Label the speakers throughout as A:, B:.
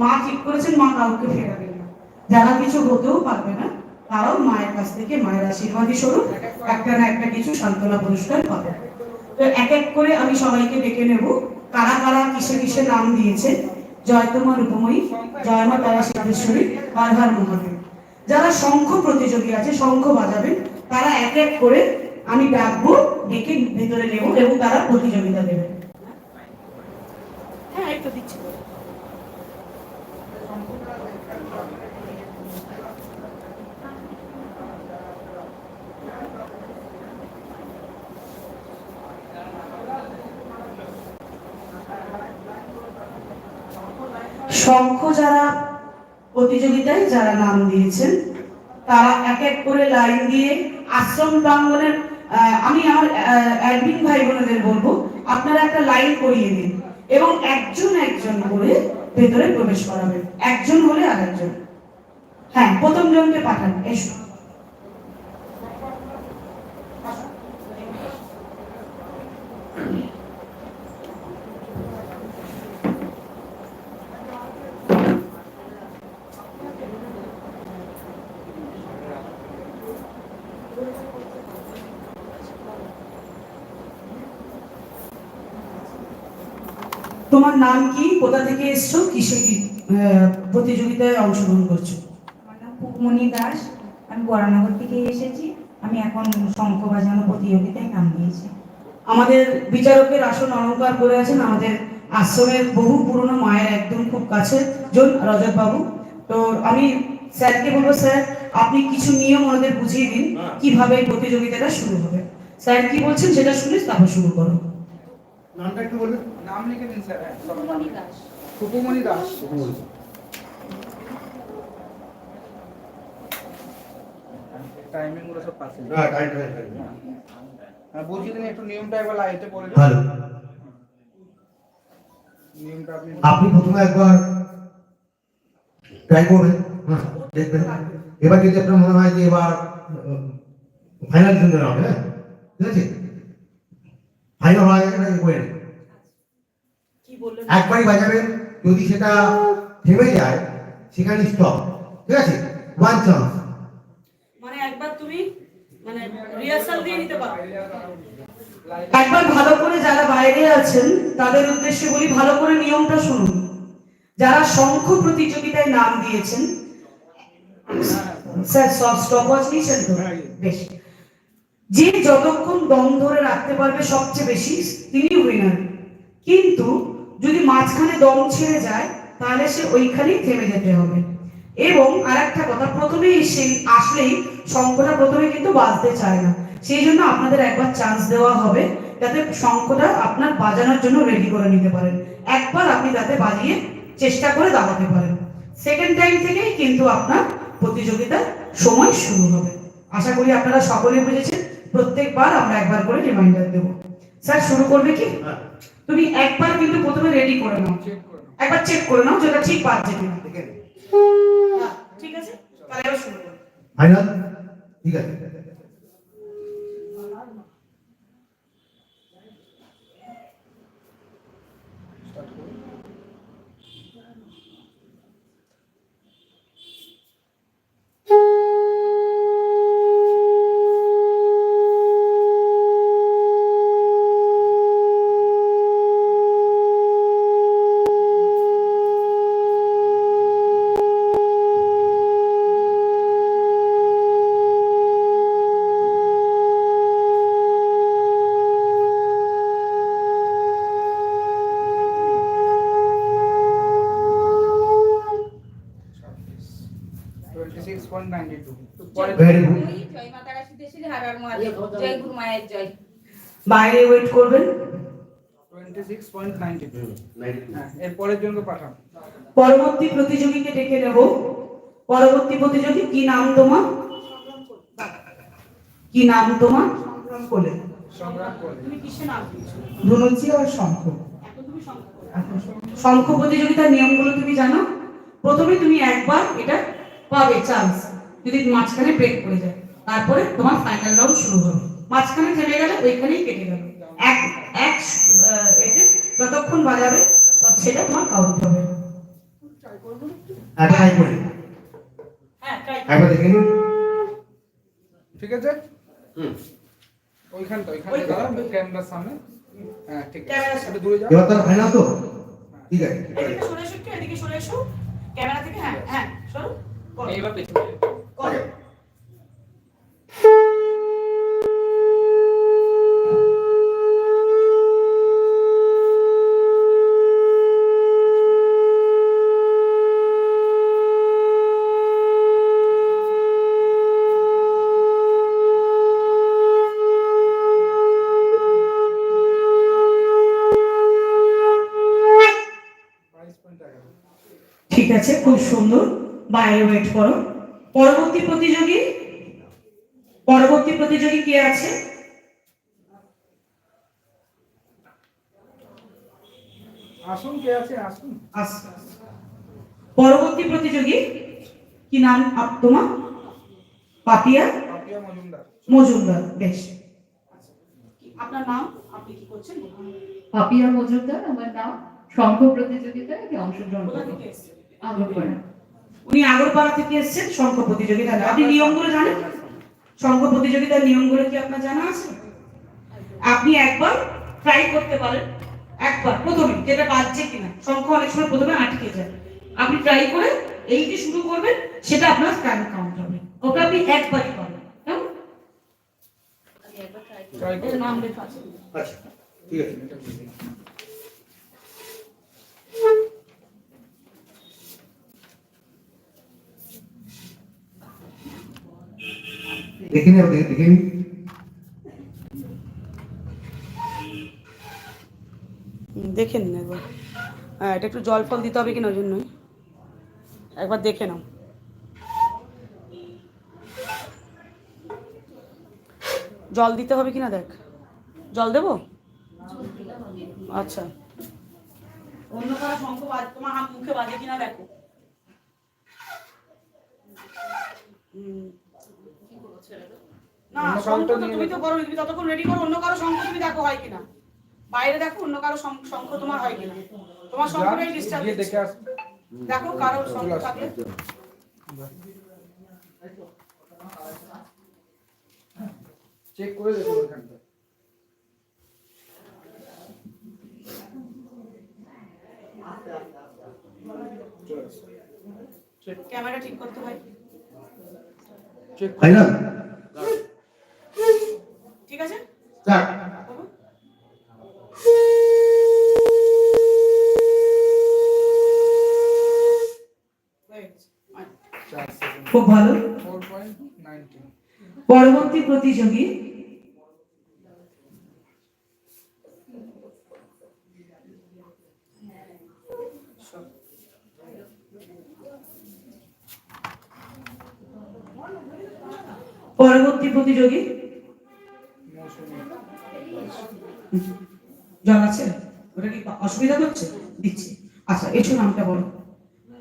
A: মা ঠিক করেছেন, মা কাউকে ফেরাবেন না। যারা কিছু হতেও পারবে না, তারাও মায়ের কাছ থেকে মায়ের আশীর্বাদই স্বরূপ। একটা না একটা কিছু সান্ত্বনা পুরস্কার পাবে। তো এক এক করে আমি সবাইকে ডেকে নেব। কারা কারা কিসে কিসে নাম দিয়েছে? জয় তোমার উপময়ী, জয় মা তারা সিদ্ধেশ্বরী, হর মহাদেব। যারা শঙ্খ প্রতিযোগী আছে, শঙ্খ বাজাবেন, তারা এক এক করে আমি ডাকবো, ডেকে ভেতরে নেব এবং তারা প্রতিযোগিতা দেবে হ্যাঁ একটু দিচ্ছি। শঙ্খ যারা প্রতিযোগিতায় যারা নাম দিয়েছেন তারা এক এক করে লাইন দিয়ে আশ্রম প্রাঙ্গণের আহ, আমি আমার অ্যাডমিন ভাই বোনেদের বলব আপনারা একটা লাইন করিয়ে দিন এবং একজন একজন করে ভেতরে প্রবেশ করাবেন একজন হলে আর একজন হ্যাঁ প্রথম জনকে পাঠান এসো। তোমার নাম কি? কোথা থেকে এসছো? কিসে কি প্রতিযোগিতায় অংশগ্রহণ করছ?
B: আমার নাম পুকমণি দাস। আমি বরানগর থেকে এসেছি। আমি এখন শঙ্খ বাজানো প্রতিযোগিতায় নাম দিয়েছি।
A: আমাদের বিচারকের আসন অলঙ্কার করে আছেন আমাদের আশ্রমের বহু পুরনো মায়ের একদম খুব কাছে জন রজত বাবু তো আমি স্যারকে বলব স্যার আপনি কিছু নিয়ম ওনাদের বুঝিয়ে দিন কীভাবে প্রতিযোগিতাটা শুরু হবে। স্যার কি বলছেন সেটা শুনে তারপর শুরু করো
C: নামটা একটু বলবেন?
D: নাম লিখে দিন স্যার সুকুমণি দাস। টাইমিংগুলো সব পাশে।
C: হ্যাঁ।
D: হ্যাঁ বুঝিয়ে দিন একটু নিয়মটা একবার লাইটে পড়ে
C: ভালো
D: নিয়মটা আপনি
C: আপনি প্রথমে একবার ট্রাই করবেন হ্যাঁ দেখবেন। এবার যদি আপনার মনে হয় যে এবার ফাইনাল জন্য হবে হ্যাঁ ঠিক আছে? হয়ে গেছে নাকি করে একবারই বাজাবেন যদি সেটা থেমে যায় সেখানে স্টপ ঠিক আছে? ওয়ান চান্স
A: মানে একবার তুমি মানে রিহার্সাল দিয়ে নিতে পারো। একবার ভালো করে যারা বাইরে আছেন তাদের উদ্দেশ্যে বলি ভালো করে নিয়মটা শুনুন। যারা শঙ্খ প্রতিযোগিতায় নাম দিয়েছেন স্যার সব স্টপওয়াচ নিয়েছেন তো? বেশ। যে যতক্ষণ দম ধরে রাখতে পারবে সবচেয়ে বেশি, তিনি উইনার কিন্তু যদি মাঝখানে দম ছেড়ে যায়, তাহলে সে ওইখানেই থেমে যেতে হবে। এবং আরেকটা কথা, প্রথমে এসে আসলেই শঙ্খটা প্রথমে কিন্তু বাজতে চায় না। সেই জন্য আপনাদের একবার চান্স দেওয়া হবে, যাতে শঙ্খটা আপনার বাজানোর জন্য রেডি করে নিতে পারেন। একবার আপনি তাতে বাজিয়ে চেষ্টা করে দাঁড়াতে পারেন। সেকেন্ড টাইম থেকেই কিন্তু আপনার প্রতিযোগিতার সময় শুরু হবে। আশা করি আপনারা সকলে বুঝেছেন। প্রত্যেকবার আমরা একবার করে রিমাইন্ডার দেবো। স্যার শুরু করবে কি?
C: হ্যাঁ।
A: তুমি একবার কিন্তু প্রথমে রেডি করে নাও।
D: চেক করে নাও।
A: একবার চেক করে নাও যেটা ঠিক পাচ্ছে কিনা।
C: ঠিক আছে।
A: ঠিক আছে? তাহলে শুরু করো।
C: ঠিক আছে। ভেরি গুড
B: জয় জয় গুরু মায়ের জয়।
A: বাইরে ওয়েট করবেন
D: হ্যাঁ এর পরের জনকে পাঠান
A: পরবর্তী প্রতিযোগীকে ডেকে নেব। পরবর্তী প্রতিযোগী কি নাম তোমার? কি নাম তোমার? সংগ্রাম কোলে।
C: ধনুচি আর। শঙ্খ
A: প্রতিযোগিতার নিয়মগুলো তুমি জানো? প্রথমে তুমি একবার এটা পাবে চান্স যদি মাঝখানে ব্রেক করে যায়। তারপরে তোমার ফাইনাল রাউন্ড শুরু হবে। মাঝখানে থেমে গেলে ওইখানেই কেটে গেল। এক এক এতে যতক্ষণ বাজাবে সেটা তোমার কাউন্ট হবে। হ্যাঁ
D: ঠিক আছে?
C: হুম।
D: ওইখানটা ওইখানটা
A: ওইখানটা।
D: ক্যামেরার সামনে। হ্যাঁ ঠিক আছে। দূরে যাও।
C: এবার ফাইনাল তো? ঠিক আছে।
A: এদিকে সরে এসো একটু, এদিকে সরে এসো। ক্যামেরা থেকে হ্যাঁ হ্যাঁ সরো।
E: এইবার পেছনে
A: করো। ঠিক আছে খুব সুন্দর। বাইরে ওয়েট করো। পরবর্তী প্রতিযোগী? পরবর্তী প্রতিযোগী কে আছে?
D: আসুন কে আছে? আসুন।
A: পরবর্তী প্রতিযোগী? কি নাম? আপ- তোমার? পাপিয়া?
D: পাপিয়া মজুমদার।
A: মজুমদার বেশ। আপনার নাম? আপনি কি করছেন?
F: পাপিয়া মজুমদার আমার নাম। শঙ্খ প্রতিযোগিতায় অংশগ্রহণ
A: থেকে
F: আগরপাড়া
A: উনি আগরপাড়া থেকে এসেছেন শঙ্খ প্রতিযোগিতা। আপনি নিয়মগুলো জানেন? শঙ্খ প্রতিযোগিতার নিয়মগুলো কি আপনার জানা আছে? আপনি একবার ট্রাই করতে পারেন। একবার প্রথমে যেটা বাজছে কিনা। শঙ্খ অনেক সময় প্রথমে আটকে যায়। আপনি ট্রাই করে এই যে শুরু করবেন সেটা আপনার টাইম কাউন্ট হবে। ওটা আপনি একবারই পাবেন। কেমন?
C: আচ্ছা ঠিক আছে। দেখে নিন দেখে দেখে নিন
A: দেখে নিন একবার। হ্যাঁ এটা একটু জল ফল দিতে হবে কিনা ওই জন্যই। একবার দেখে নাও। জল দিতে হবে কিনা দেখ। জল দেবো? আচ্ছা। অন্য কারও শঙ্খ বাজ তোমার হাত মুখে বাজে কিনা দেখো। হুম। না শঙ্খ তো তুমি তো করো তুমি ততক্ষণ রেডি করো অন্য কারও শঙ্খ তুমি দেখো হয় কিনা। বাইরে দেখো অন্য কারও শঙ্খ তোমার হয় কিনা। তোমার শঙ্খটাই ডিস্টার্ব
D: দেখে
A: কারও শঙ্খ থাকলে
D: চেক করে
A: ক্যামেরা ঠিক করতে হয় ঠিক আছে
C: স্টার্ট
A: করো। হয়ে গেছে।
D: চার সেকেন্ড
A: খুব ভালো
D: ফোর পয়েন্ট নাইনটিন
A: পরবর্তী প্রতিযোগী? পরবর্তী প্রতিযোগী? আছে? ওটা কি অসুবিধা করছে? দিচ্ছি। আচ্ছা এসো নামটা বলো।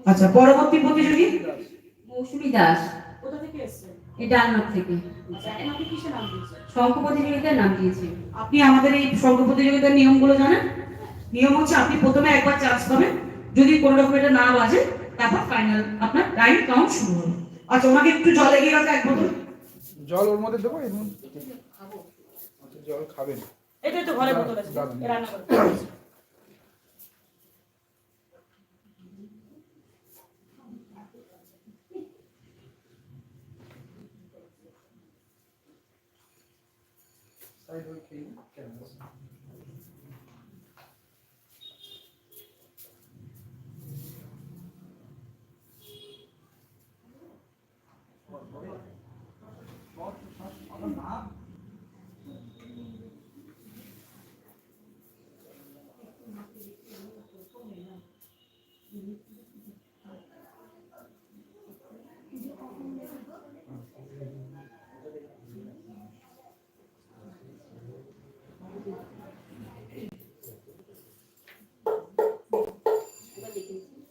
A: আচ্ছা পরবর্তী প্রতিযোগী?
F: মৌসুমী দাস। এই ডানমার থেকে।
A: আচ্ছা
F: শঙ্খ প্রতিযোগিতায় নাম দিয়েছি।
A: আপনি আমাদের এই সংঘ প্রতিযোগিতার নিয়মগুলো জানেন? নিয়ম হচ্ছে আপনি প্রথমে একবার চান্স পাবেন। যদি কোনো রকম এটা না বাজে তারপর ফাইনাল আপনার টাইম কাউন্ট শুরু হবে। আচ্ছা ওনাকে একটু জল এগিয়ে রাখা এক বোতল।
D: জল ওর মধ্যে দেবো এর মধ্যে আচ্ছা জল খাবেন।
A: এটাই তো ঘরে বোতল আছে। রান্না করে।
D: সাইড হয়ে খেয়ে নিন, ক্যামেরার সামনে।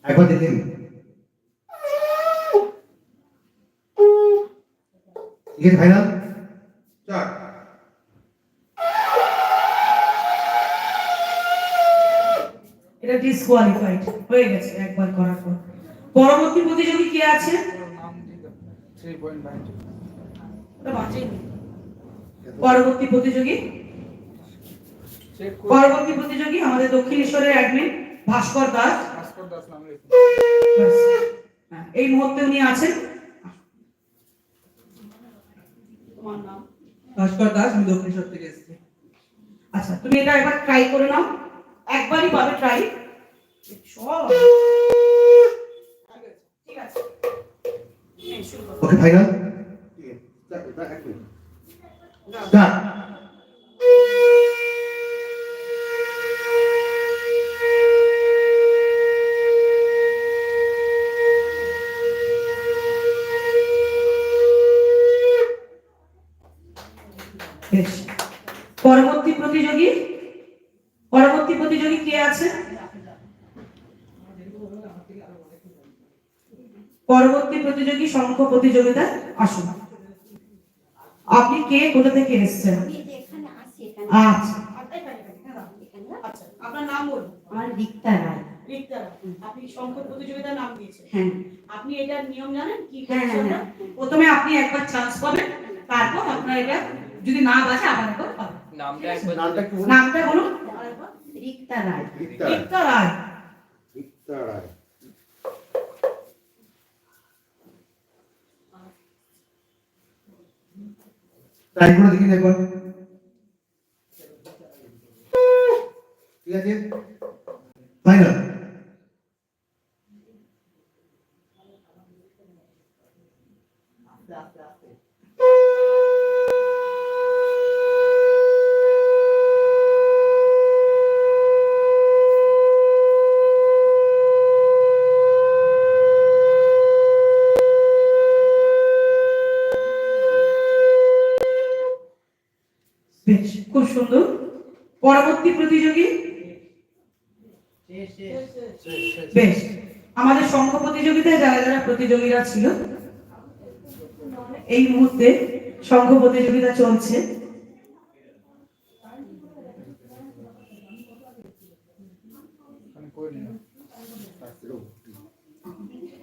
C: একবার দেখে নিন ঠিক আছে ফাইনাল স্টার্ট।
A: এটা ডিসকোয়ালিফাইড হয়ে গেছে একবার করার পর। পরবর্তী প্রতিযোগী কে আছে। পরবর্তী প্রতিযোগী? পরবর্তী প্রতিযোগী আমাদের দক্ষিণেশ্বরের অ্যাডমিন ভাস্কর দাস। এই মুহূর্তে উনি আছেন।
E: ভাস্কর দাস আমি দক্ষিণেশ্বর থেকে এসেছি।
A: আচ্ছা তুমি এটা একবার ট্রাই করে নাও। একবারই পাবে ট্রাই সব ঠিক আছে।
C: ওকে ফাইনাল স্টার্ট
A: বেশ পরবর্তী প্রতিযোগী পরবর্তী প্রতিযোগী কে আছে পরবর্তী প্রতিযোগী শঙ্খ প্রতিযোগিতায় আসুন। আপনি কে? কোথা থেকে এসেছেন? আচ্ছা।
G: এখানে?
A: আচ্ছা আপনার নাম বলুন।
G: আমার রিক্তা রায়।
A: রিক্তা আপনি প্রতিযোগিতার নাম দিয়েছেন।
G: হ্যাঁ।
A: আপনি এটার নিয়ম জানেন কি
G: হ্যাঁ, হ্যাঁ? হ্যাঁ।
A: প্রথমে আপনি একবার চান্স পাবেন তারপর আপনার এটা যদি না বাজে আবার একবার পাবেন।
D: নামটা
C: বলুন।
A: নামটা বলুন।
G: রিক্তা রায়।
A: রিক্তা রায়।
C: ট্রাই করে দেখি না একবার ঠিক আছে? ফাইনাল
A: বেশ, খুব সুন্দর। পরবর্তী প্রতিযোগী? বেশ, আমাদের শঙ্খ প্রতিযোগিতায় যারা যারা প্রতিযোগীরা ছিল, এই মুহূর্তে শঙ্খ প্রতিযোগিতা চলছে।
D: নিলাম